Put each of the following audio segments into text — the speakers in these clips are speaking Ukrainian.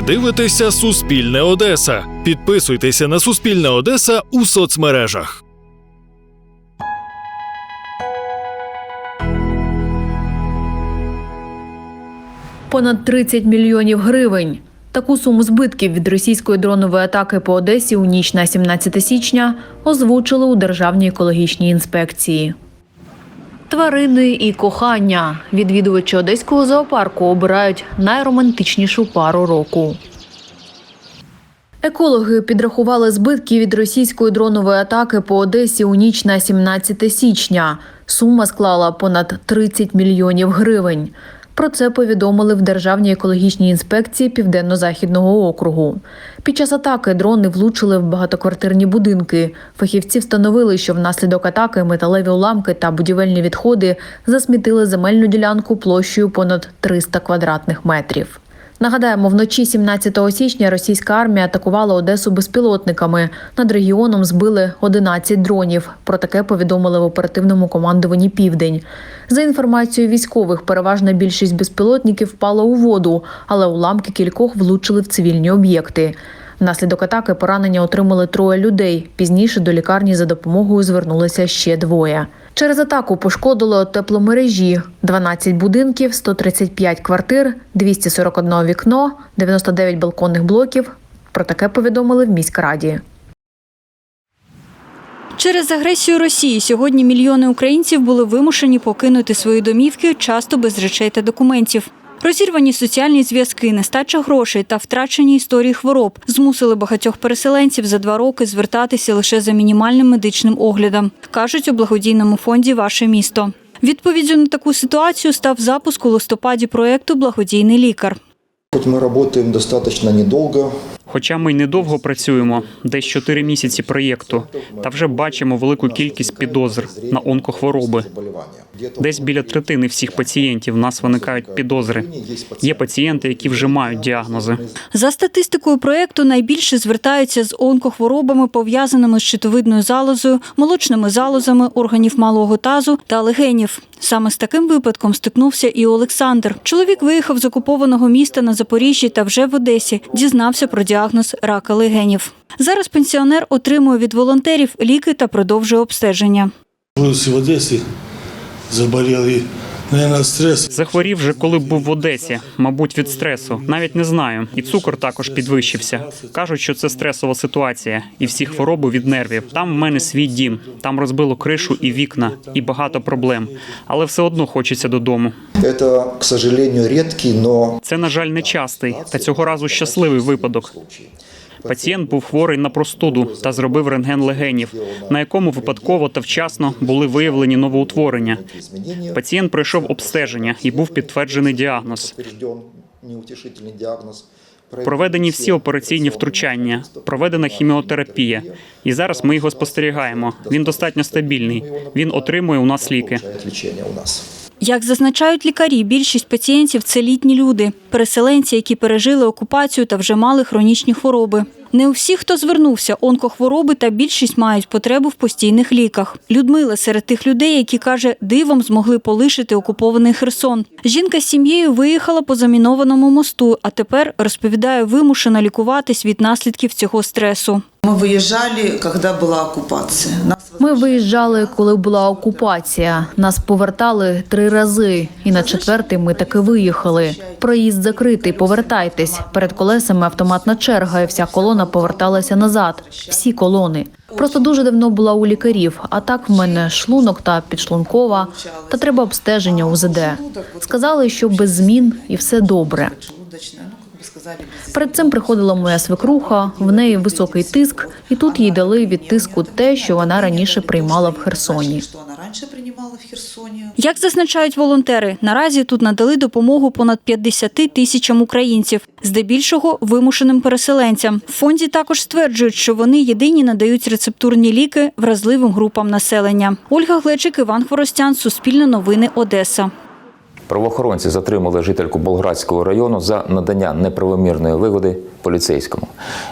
Ви дивитеся Суспільне Одеса. Підписуйтеся на Суспільне Одеса у соцмережах. Понад 30 мільйонів гривень. Таку суму збитків від російської дронової атаки по Одесі у ніч на 17 січня озвучили у Державній екологічній інспекції. Тварини і кохання. Відвідувачі одеського зоопарку обирають найромантичнішу пару року. Екологи підрахували збитки від російської дронової атаки по Одесі у ніч на 17 січня. Сума склала понад 30 мільйонів гривень. Про це повідомили в Державній екологічній інспекції Південно-Західного округу. Під час атаки дрони влучили в багатоквартирні будинки. Фахівці встановили, що внаслідок атаки металеві уламки та будівельні відходи засмітили земельну ділянку площею понад 300 квадратних метрів. Нагадаємо, вночі 17 січня російська армія атакувала Одесу безпілотниками. Над регіоном збили 11 дронів. Про таке повідомили в оперативному командуванні Південь. За інформацією військових, переважна більшість безпілотників впала у воду, але уламки кількох влучили в цивільні об'єкти. Внаслідок атаки поранення отримали троє людей. Пізніше до лікарні за допомогою звернулися ще двоє. Через атаку пошкодило тепломережі, 12 будинків, 135 квартир, 241 вікно, 99 балконних блоків. Про таке повідомили в міськраді. Через агресію Росії сьогодні мільйони українців були вимушені покинути свої домівки, часто без речей та документів. Розірвані соціальні зв'язки, нестача грошей та втрачені історії хвороб змусили багатьох переселенців за два роки звертатися лише за мінімальним медичним оглядом, кажуть у благодійному фонді Ваше місто. Відповіддю на таку ситуацію став запуск у листопаді проєкту Благодійний лікар. Хоть мы работаем достаточно недолго, Хоча ми й недовго працюємо, десь 4 місяці проєкту, та вже бачимо велику кількість підозр на онкохвороби. Десь біля третини всіх пацієнтів в нас виникають підозри. Є пацієнти, які вже мають діагнози. За статистикою проєкту найбільше звертаються з онкохворобами, пов'язаними з щитовидною залозою, молочними залозами органів малого тазу та легенів. Саме з таким випадком стикнувся і Олександр. Чоловік виїхав з окупованого міста на Запоріжжі та вже в Одесі дізнався про діагноз рака легенів. Зараз пенсіонер отримує від волонтерів ліки та продовжує обстеження. В Одесі, заболів і, мабуть, стрес. Захворів вже, коли був в Одесі, мабуть, від стресу. Навіть не знаю. І цукор також підвищився. Кажуть, що це стресова ситуація, і всі хвороби від нервів. Там в мене свій дім, там розбило кришу і вікна, і багато проблем. Але все одно хочеться додому. это, к сожалению, редкий, но Це, на жаль, нечастий, та цього разу щасливий випадок. Пацієнт був хворий на простуду та зробив рентген легенів, на якому випадково та вчасно були виявлені новоутворення. Пацієнт пройшов обстеження і був підтверджений діагноз. Проведені всі операційні втручання, проведена хіміотерапія. І зараз ми його спостерігаємо. Він достатньо стабільний. Він отримує у нас ліки. Получает лечение у нас. Як зазначають лікарі, більшість пацієнтів це літні люди, переселенці, які пережили окупацію та вже мали хронічні хвороби. Не у всіх, хто звернувся, онкохвороби та більшість мають потребу в постійних ліках. Людмила серед тих людей, які каже, дивом змогли полишити окупований Херсон. Жінка з сім'єю виїхала по замінованому мосту, а тепер розповідає, вимушена лікуватись від наслідків цього стресу. Мы выезжали, когда была оккупация. Ми виїжджали, коли була окупація. Нас повертали три рази, і на четвертий ми таки виїхали. Проїзд закритий. Повертайтесь. Перед колесами автоматна черга, і вся колона поверталася назад. Всі колони. Просто дуже давно була у лікарів. А так в мене шлунок та підшлункова, та треба обстеження УЗД. Сказали, що без змін і все добре. Перед цим приходила моя свекруха, в неї високий тиск, і тут їй дали від тиску те, що вона раніше приймала в Херсоні. Что она раньше принимала в Херсоне. Як зазначають волонтери, наразі тут надали допомогу понад 50 тисячам українців, здебільшого вимушеним переселенцям. В фонді також стверджують, що вони єдині надають рецептурні ліки вразливим групам населення. Ольга Глечик, Іван Хворостян, Суспільне новини, Одеса. Правоохоронці затримали жительку Болградського району за надання неправомірної вигоди поліцейському.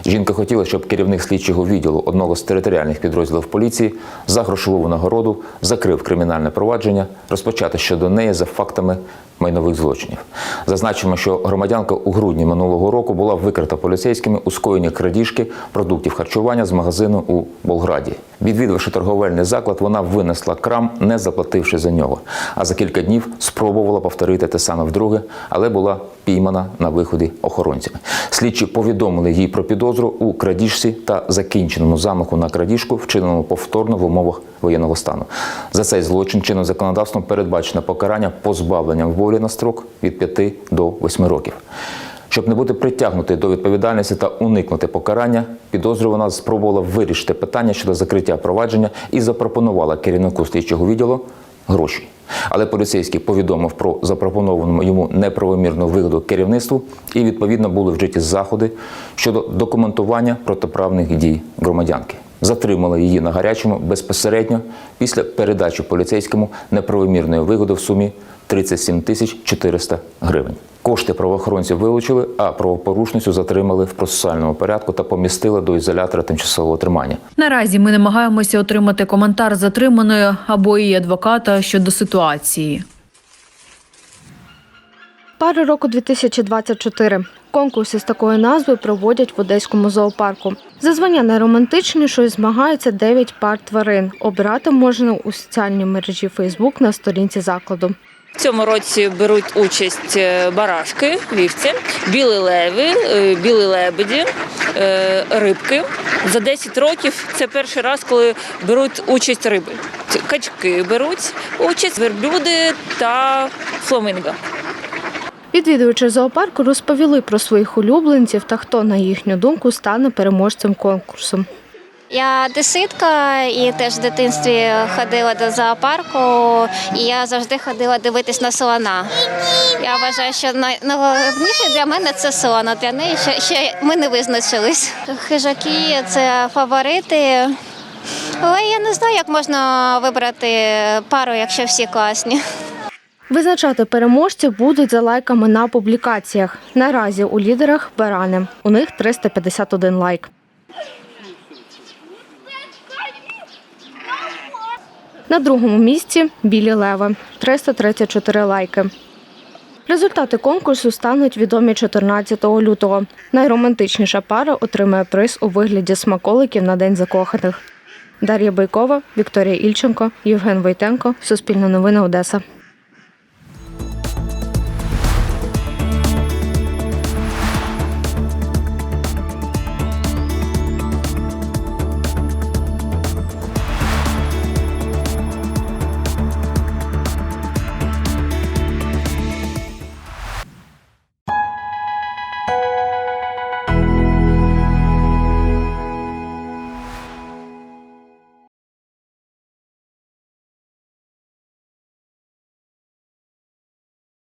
Жінка хотіла, щоб керівник слідчого відділу одного з територіальних підрозділів поліції за грошову нагороду закрив кримінальне провадження, розпочати щодо неї за фактами майнових злочинів. Зазначимо, що громадянка у грудні минулого року була викрита поліцейськими у скоєнні крадіжки продуктів харчування з магазину у Болграді. Відвідавши торговельний заклад, вона винесла крам, не заплативши за нього. А за кілька днів спробувала повторити те саме вдруге, але була піймана на виході охоронцями. Слідчі повідомили їй про підозру у крадіжці та закінченому замаху на крадіжку, вчиненому повторно в умовах воєнного стану. За цей злочин чинним законодавством передбачено покарання позбавленням волі на строк від 5 до 8 років. Щоб не бути притягнути до відповідальності та уникнути покарання, підозрювана спробувала вирішити питання щодо закриття провадження і запропонувала керівнику слідчого відділу гроші. Але поліцейський повідомив про запропоновану йому неправомірну вигоду керівництву і відповідно були вжиті заходи щодо документування протиправних дій громадянки. Затримали її на гарячому безпосередньо після передачі поліцейському неправомірної вигоди в сумі 37 тисяч 400 гривень. Кошти правоохоронці вилучили, а правопорушницю затримали в процесуальному порядку та помістили до ізолятора тимчасового тримання. Наразі ми намагаємося отримати коментар затриманої або її адвоката щодо ситуації. Пари року 2024. Конкурс із такою назвою проводять в Одеському зоопарку. За звання найромантичнішої змагаються 9 пар тварин. Обирати можна у соціальній мережі Фейсбук на сторінці закладу. В цьому році беруть участь е, барашки, вівці, білі леви, е, білі лебеді, е, рибки. За 10 років це перший раз, коли беруть участь риби. Качки беруть участь, верблюди та фламинго. Відвідувачі зоопарку розповіли про своїх улюбленців та хто, на їхню думку, стане переможцем конкурсу. Я одеситка і теж в дитинстві ходила до зоопарку, і я завжди ходила дивитись на слона. Я вважаю, що найголовніше для мене це слон, а для неї ще, ще ми не визначились. Хижаки це фаворити. Але я не знаю, як можна вибрати пару, якщо всі класні. Визначати переможців будуть за лайками на публікаціях. Наразі у лідерах барани. У них 351 лайк. На другому місці білі леви 334 лайки. Результати конкурсу стануть відомі 14 лютого. Найромантичніша пара отримає приз у вигляді смаколиків на День закоханих. Дар'я Бойкова, Вікторія Ільченко, Євген Войтенко. Суспільне новини Одеса.